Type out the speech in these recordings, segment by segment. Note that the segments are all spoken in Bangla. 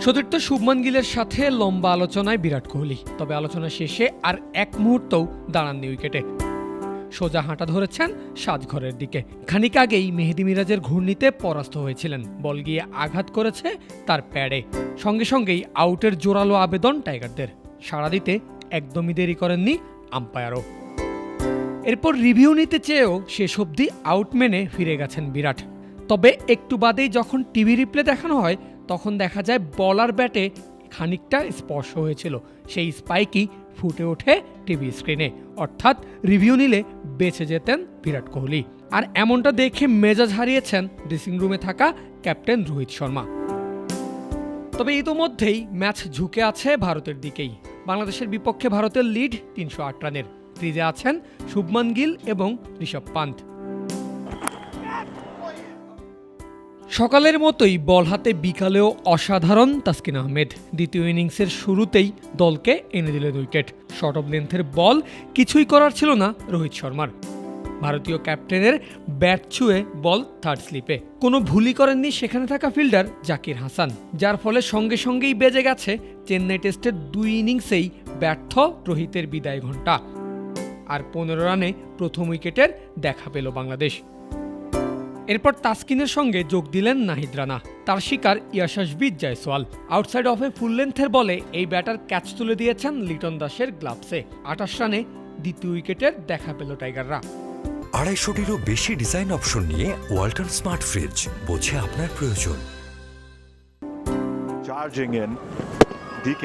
সতীর্থ শুভমান গিলের সাথে লম্বা আলোচনায় বিরাট কোহলি। তবে আলোচনা শেষে আর এক মুহূর্তও দাঁড়াননি উইকেটে। সোজা হাঁটা ধরেছেন সাজঘরের দিকে। খানিক আগেই মেহেদি মিরাজের ঘূর্ণিতে পরাস্ত হয়েছিলেন। বল গিয়ে আঘাত করেছে তার প্যাডে। সঙ্গে সঙ্গেই আউটের জোরালো আবেদন টাইগারদের। সাড়া দিতে একদমই দেরি করেননি আম্পায়ারও। এরপর রিভিউ নিতে চেয়েও শেষ অবধি আউট মেনে ফিরে গেছেন বিরাট। তবে একটু বাদেই যখন টিভি রিপ্লে দেখানো হয় তখন দেখা যায় বলার ব্যাটে খানিকটা স্পর্শ হয়েছিল। সেই স্পাইকই ফুটে ওঠে টিভি স্ক্রিনে। অর্থাৎ রিভিউ নিলে বেঁচে যেতেন বিরাট কোহলি। আর এমনটা দেখে মেজাজ হারিয়েছেন ড্রেসিং রুমে থাকা ক্যাপ্টেন রোহিত শর্মা। তবে ইতোমধ্যেই ম্যাচ ঝুঁকে আছে ভারতের দিকেই। বাংলাদেশের বিপক্ষে ভারতের লিড তিনশো আট রানের। ক্রিজে আছেন শুভমান গিল এবং ঋষভ পান্ত। সকালের মতোই বল হাতে বিকালেও অসাধারণ তাসকিন আহমেদ। দ্বিতীয় ইনিংসের শুরুতেই দলকে এনে দিলেন উইকেট। শর্ট অফ লেন্থের বল কিছুই করার ছিল না রোহিত শর্মার। ভারতীয় ক্যাপ্টেনের ব্যাট ছুঁয়ে বল থার্ড স্লিপে। কোনো ভুলই করেননি সেখানে থাকা ফিল্ডার জাকির হাসান। যার ফলে সঙ্গে সঙ্গেই বেজে গেছে চেন্নাই টেস্টের দুই ইনিংসেই ব্যর্থ রোহিতের বিদায় ঘণ্টা। আর পনেরো রানে প্রথম উইকেটের দেখা পেল বাংলাদেশ। এরপর তাসকিনের সঙ্গে যোগ দিলেন নাহিদ রানা তার শিকার ইয়াশাসবিদ জয়সওয়াল আউটসাইড অফে ফুল লেন্থের বলে এই ব্যাটার ক্যাচ তুলে দিয়েছেন লিটন দাসের গ্লাভসে আঠাশ রানে দ্বিতীয় উইকেটের দেখা পেল টাইগাররা আড়াইশোটিরও বেশি ডিজাইন অপশন নিয়ে ওয়াল্টন স্মার্ট ফ্রিজ বোঝে আপনার প্রয়োজন charging in. DK.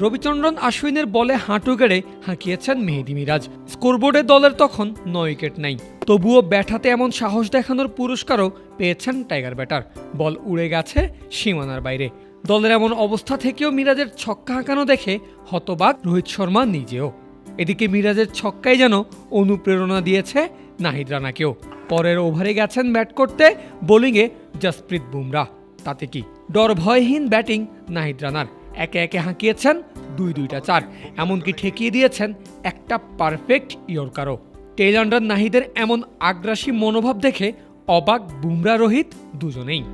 রবিচন্দ্রন আশ্বিনের বলে হাঁটু গেড়ে হাঁকিয়েছেন মেহেদি মিরাজ। স্কোরবোর্ডে দলের তখন নয় উইকেট নাই। তবুও ব্যাটাতে এমন সাহস দেখানোর পুরস্কারও পেয়েছেন টাইগার ব্যাটার। বল উড়ে গেছে সীমানার বাইরে। দলের এমন অবস্থা থেকেও মিরাজের ছক্কা হাঁকানো দেখে হতবাক রোহিত শর্মা নিজেও। এদিকে মিরাজের ছক্কাই যেন অনুপ্রেরণা দিয়েছে নাহিদ রানাকেও। পরের ওভারে গেছেন ব্যাট করতে বোলিংয়ে জসপ্রীত বুমরাহ তাতে কি? ডর ভয়হীন ব্যাটিং নাহিদ রানার। একে একে হাঁকিয়েছেন, দুই দুইটা চার। এমনকি ঠেকিয়ে দিয়েছেন, একটা পারফেক্ট ইয়র্কারও। টেল আন্ডার নাহিদের এমন আগ্রাসী মনোভাব দেখে অবাক বুমরা রোহিত দুজনেই।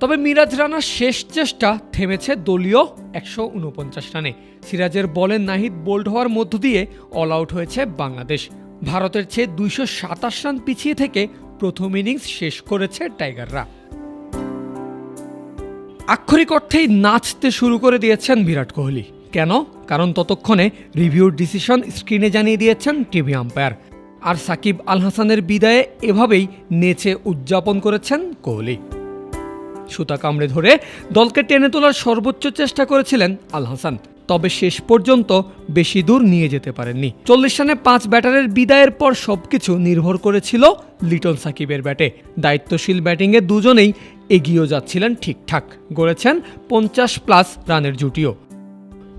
তবে মিরাজ রানার শেষ চেষ্টা থেমেছে দলীয় একশো উনপঞ্চাশ রানে। সিরাজের বলে নাহিদ বোল্ড হওয়ার মধ্য দিয়ে অল আউট হয়েছে বাংলাদেশ। ভারতের চেয়ে দুইশো সাতাশ রান পিছিয়ে থেকে প্রথম ইনিংস শেষ করেছে টাইগাররা। আক্ষরিক অর্থেই নাচতে শুরু করে দিয়েছেন বিরাট কোহলি। কেন? কারণ ততক্ষণে রিভিউর ডিসিশন স্ক্রিনে জানিয়ে দিয়েছেন টিভি আম্পায়ার। আর সাকিব আল হাসানের বিদায়ে এভাবেই নেচে উদযাপন করেছেন কোহলি। সুতা কামড়ে ধরে দলকে টেনে তোলার সর্বোচ্চ চেষ্টা করেছিলেন আল হাসান। তবে শেষ পর্যন্ত বেশি দূর নিয়ে যেতে পারেননি। চল্লিশ রানে পাঁচ ব্যাটারের বিদায়ের পর সবকিছু নির্ভর করেছিল লিটন সাকিবের ব্যাটে। দায়িত্বশীল ব্যাটিংয়ে দুজনেই এগিয়েও যাচ্ছিলেন ঠিকঠাক, গড়েছেন পঞ্চাশ প্লাস রানের জুটিও।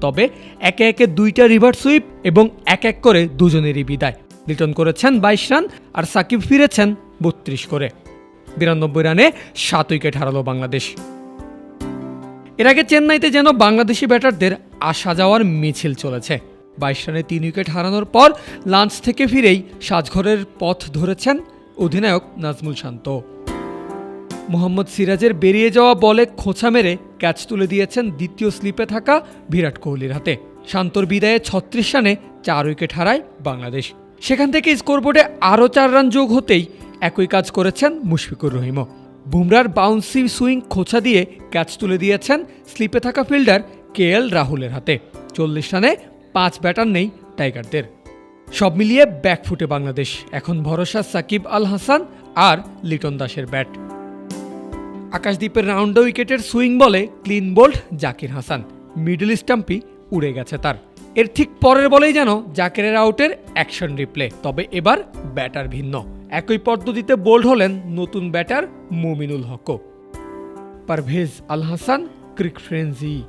তবে একে একে দুইটা রিভার সুইপ এবং এক এক করে দুজনেরই বিদায়। লিটন করেছেন বাইশ রান আর সাকিব ফিরেছেন বত্রিশ করে। বিরানব্বই রানে সাত উইকেট হারালো বাংলাদেশ। এর আগে চেন্নাইতে যেন বাংলাদেশি ব্যাটারদের আসা যাওয়ার মিছিল চলেছে। বাইশ রানে তিন উইকেট হারানোর পর লাঞ্চ থেকে ফিরেই সাজঘরের পথ ধরেছেন অধিনায়ক নাজমুল শান্ত। মোহাম্মদ সিরাজের বেরিয়ে যাওয়া বলে খোঁচা মেরে ক্যাচ তুলে দিয়েছেন দ্বিতীয় স্লিপে থাকা বিরাট কোহলির হাতে। শান্তর বিদায়ে ছত্রিশ রানে চার উইকেট হারায় বাংলাদেশ। সেখান থেকে স্কোরবোর্ডে আরও চার রান যোগ হতেই একই কাজ করেছেন মুশফিকুর রহিমও। বুমরার বাউন্সি সুইং খোঁচা দিয়ে ক্যাচ তুলে দিয়েছেন স্লিপে থাকা ফিল্ডার কে এল রাহুলের হাতে। চল্লিশ রানে পাঁচ ব্যাটার নেই টাইগারদের। সব মিলিয়ে ব্যাকফুটে বাংলাদেশ। এখন ভরসা সাকিব আল হাসান আর লিটন দাসের ব্যাট। আকাশদ্বীপের রাউন্ড উইকেটের সুইং বলে clean bowled Zakir Hasan. Middle স্টাম্পি উড়ে গেছে তার। এর ঠিক পরের বলেই যেন জাকিরের আউটের অ্যাকশন রিপ্লে। তবে এবার ব্যাটার ভিন্ন। একই পদ্ধতিতে বোল্ড হলেন নতুন batter Mominul হকও। Parvez Al Hasan, cric frenzy.